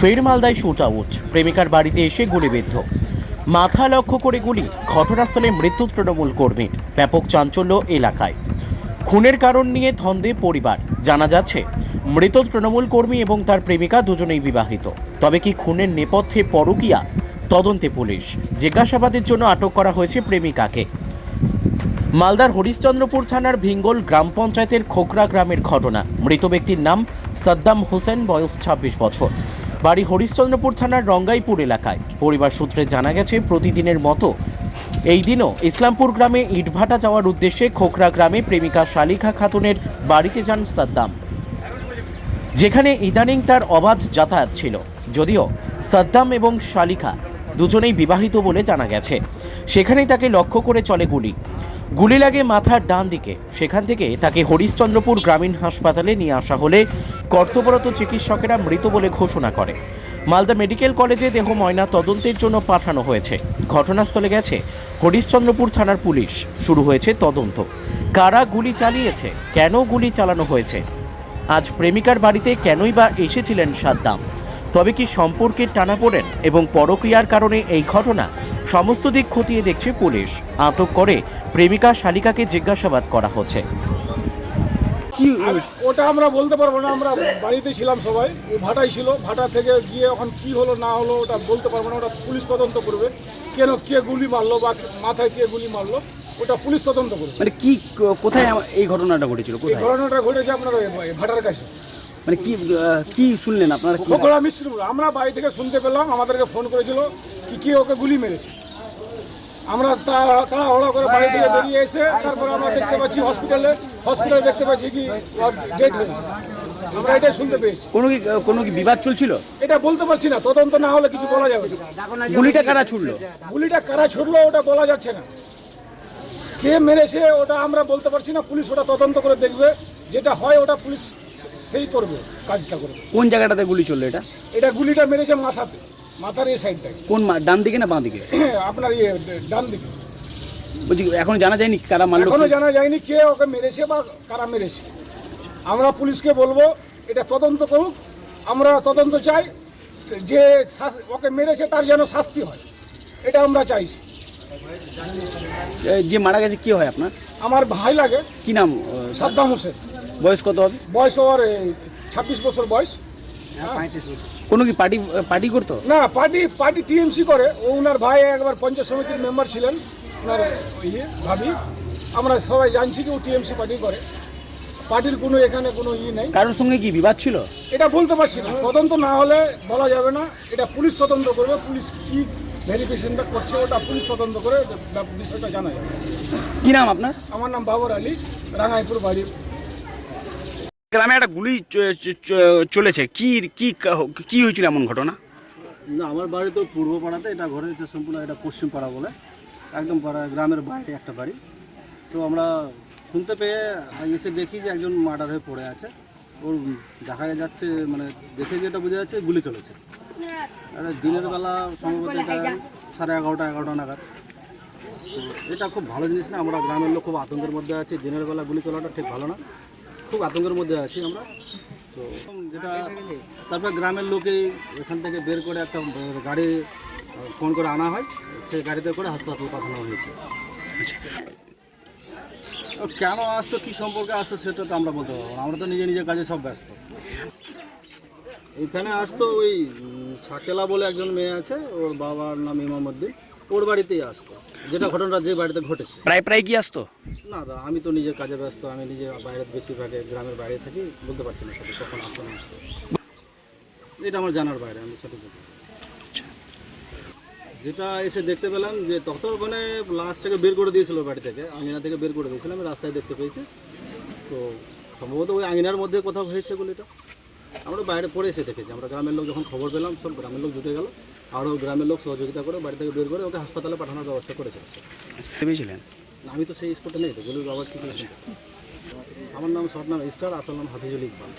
ফের মালদায় shoot out প্রেমিকার বাড়িতে এসে গুলিবিদ্ধ। মাথা লক্ষ্য করে গুলি, ঘটনাস্থলে মৃত্যু তৃণমূল কর্মীর। ব্যাপক চাঞ্চল্য এলাকায়। খুনের কারণ নিয়ে ধন্দে পরিবার। জানা যাচ্ছে, মৃত তৃণমূল কর্মী এবং তার প্রেমিকা দুজনেই বিবাহিত। তবে কি খুনের নেপথ্যে পরকীয়া? তদন্তে পুলিশ। জিজ্ঞাসাবাদের জন্য আটক করা হয়েছে প্রেমিকাকে। মালদার হরিশ্চন্দ্রপুর থানার ভিঙ্গল গ্রাম পঞ্চায়েতের খোকরা গ্রামের ঘটনা। মৃত ব্যক্তির নাম সাদ্দাম হোসেন, বয়স ছাব্বিশ বছর। বাড়ি হরিশ্চন্দ্রপুর থানার রঙ্গাইপুর এলাকায়। পরিবার সূত্রে জানা গেছে, প্রতিদিনের মতো এই দিনও ইসলামপুর গ্রামে ইটভাটা যাওয়ার উদ্দেশ্যে খোকরা গ্রামে প্রেমিকা শালিখা খাতুনের বাড়িতে যান সাদ্দাম। যেখানে ইদানিং তার অবাধ যাতায়াত ছিল। যদিও সাদ্দাম এবং শালিখা দুজনেই বিবাহিত বলে জানা গেছে। সেখানেই তাকে লক্ষ্য করে চলে গুলি। গুলি লাগে মাথার ডান দিকে। সেখান থেকে তাকে হরিশ্চন্দ্রপুর গ্রামীণ হাসপাতালে নিয়ে আসা হলে কর্তব্যরত চিকিৎসকেরা মৃত বলে ঘোষণা করে। মালদা মেডিকেল কলেজে দেহ ময়না তদন্তের জন্য পাঠানো হয়েছে। ঘটনাস্থলে গেছে হরিশ্চন্দ্রপুর থানার পুলিশ। শুরু হয়েছে তদন্ত। কারা গুলি চালিয়েছে? কেন গুলি চালানো হয়েছে? আজ প্রেমিকার বাড়িতে কেনই বা এসেছিলেন সাদ্দাম? তবে কি সম্পর্কের টানাপোড়েন এবং পরকীয়ার কারণে এই ঘটনা? সমস্ত দিক খতিয়ে দেখছে পুলিশ। আটক করে প্রেমিকা শালিকাকে জিজ্ঞাসাবাদ করা হচ্ছে। কি ওটা আমরা বলতে পারব না আমরা বাড়িতে ছিলাম সবাই। ও ভাটাই ছিল ভাটা থেকে গিয়ে এখন কি হলো না হলো ওটা বলতে পারব না ওটা পুলিশ তদন্ত করবে। কেন কে গুলি মারলো বা মাথায় কে গুলি মারলো ওটা পুলিশ তদন্ত করবে। মানে কি কোথায় এই ঘটনাটা ঘটেছিল এই ঘটনাটা ঘটেছে আপনার ভাটার কাছে। মানে কি কি শুনলেন আপনারা কি? খোকড়া মিশ্রপুর আমরা বাড়ি থেকে শুনতে পেলাম আমাদেরকে ফোন করেছিল কি কে ওকে গুলি মেরেছে। আমরা তাড়াহুড়ো করে বাড়ি থেকে বেরিয়ে এসে তারপরে আমরা দেখতে পাচ্ছি হসপিটালে হসপিটালে দেখতে পাচ্ছি কি ডেট হয়ে আমরা এটাই শুনতে পেয়েছি। কোনো কি কোনো কি বিবাদ চলছিল? এটা বলতে পারছি না তদন্ত না হলে কিছু বলা যাবে না। গুলিটা কারা ছুড়লো? গুলিটা কারা ছুটলো ওটা বলা যাচ্ছে না। কে মেরেছে ওটা আমরা বলতে পারছি না পুলিশ ওটা তদন্ত করে দেখবে। যেটা হয় ওটা পুলিশ সেই করবে কাজটা করবে। কোন জায়গাটাতে গুলি চলল এটা? এটা গুলিটা মেরেছে মাথাতে মাথার এই সাইডটায়। কোন মা- ডান দিকে না বাঁ দিকে? আপনার ইয়ে ডান দিকে। বলছি এখন জানা যায়নি কারা মারলো এখনও? জানা যায়নি কে ওকে মেরেছে বা কারা মেরেছে। আমরা পুলিশকে বলব এটা তদন্ত করুক আমরা তদন্ত চাই সে- যে শাস- ওকে মেরেছে তার যেন শাস্তি হয়। এটা আমরা চাইছি। এ, যে মারা গেছে কি হয় আপনার? আমার ভাই লাগে। কি নাম আহ, সাদ্দাম হোসেন। বয়স কত হবে? বয়স ওর ছাব্বিশ বছর বয়স। কোনো কি পার্টি পার্টি করতো? না পার্টি পার্টি টিএমসি করে। ও ওনার ভাই একবার পঞ্চায়েত সমিতির মেম্বার ছিলেন। ওনার ইয়ে ভাবি। আমরা সবাই জানছি কি ও টিএমসি পার্টি করে। পার্টির কোনো এখানে কোনো ই নেই। কারোর সঙ্গে কি বিবাদ ছিল? এটা বলতে পারছি না। তদন্ত না হলে বলা যাবে না। এটা পুলিশ তদন্ত করবে। পুলিশ কি ভেরিফিকেশনটা করছে ওটা পুলিশ তদন্ত করে বিষয়টা জানা যাবে। কি নাম আপনার? আমার নাম বাবর আলী রাঙাইপুর বাড়ি গ্রামে একটা গুলি চলেছে। কি কি কি হয়েছিল এমন ঘটনা? না, আমার বাড়ি তো পূর্ব পাড়াতে, এটা ঘটেছে সম্পূর্ণ এটা পশ্চিম পাড়া বলে, একদম পাড়া, গ্রামের বাইরে একটা বাড়ি। তো আমরা শুনতে পেয়ে এসে দেখি যে একজন মার্ডার হয়ে পড়ে আছে। ওর দেখা যাচ্ছে মানে দেখে যেটা বোঝা যাচ্ছে গুলি চলেছে। দিনের বেলা সম্ভবত এটা সাড়ে এগারোটা এগারোটা নাগাদ। এটা খুব ভালো জিনিস না, আমরা গ্রামের লোক খুব আতঙ্কের মধ্যে আছি। দিনের বেলা গুলি চলাটা ঠিক ভালো না। খুব আতঙ্কের মধ্যে আছি আমরা। তো যেটা তারপর গ্রামের লোকে এখান থেকে বের করে একটা গাড়ি ফোন করে আনা হয়। সেই গাড়িতে করে হাসপাতালে পাঠানো হয়েছে। কেন আসতো কি সম্পর্কে আসতো সেটা তো আমরা বলতে পারব আমরা তো নিজে নিজের কাজে সব ব্যস্ত। এখানে আসতো ওই সাকেলা বলে একজন মেয়ে আছে ওর বাবার নাম ইমামুদ্দিন ওর বাড়িতেই আসতো। যেটা ঘটনাটা যে বাড়িতে ঘটেছে। প্রায় প্রায় কি আসতো? না দা আমি তো নিজের কাজে ব্যস্ত আমি নিজে বাইরে বেশিরভাগে গ্রামের বাইরে থাকি বলতে পারছি না সঠিক কখন আসতো না আসতো। এটা আমার জানার বাইরে আমি সঠিক বলতে যেটা এসে দেখতে পেলাম যে তখন ওখানে লাস্টটাকে বের করে দিয়েছিল বাড়ি থেকে আঙিনা থেকে বের করে দিয়েছিল আমি রাস্তায় দেখতে পেয়েছি। তো সম্ভবত ওই আঙিনার মধ্যে কোথাও হয়েছে গুলিটা আমরা বাইরে পড়ে এসে দেখেছি। আমরা গ্রামের লোক যখন খবর পেলাম সব গ্রামের লোক জুটে গেল। আরও গ্রামের লোক সহযোগিতা করে বাড়ি থেকে বের করে ওকে হাসপাতালে পাঠানোর ব্যবস্থা করেছিল ভেবেছিলেন আমি তো সেই স্পটে নেই তো গুলির বাবার কি আমার নাম সব নাম স্টার আসল নাম হাফিজুল ইকবাল।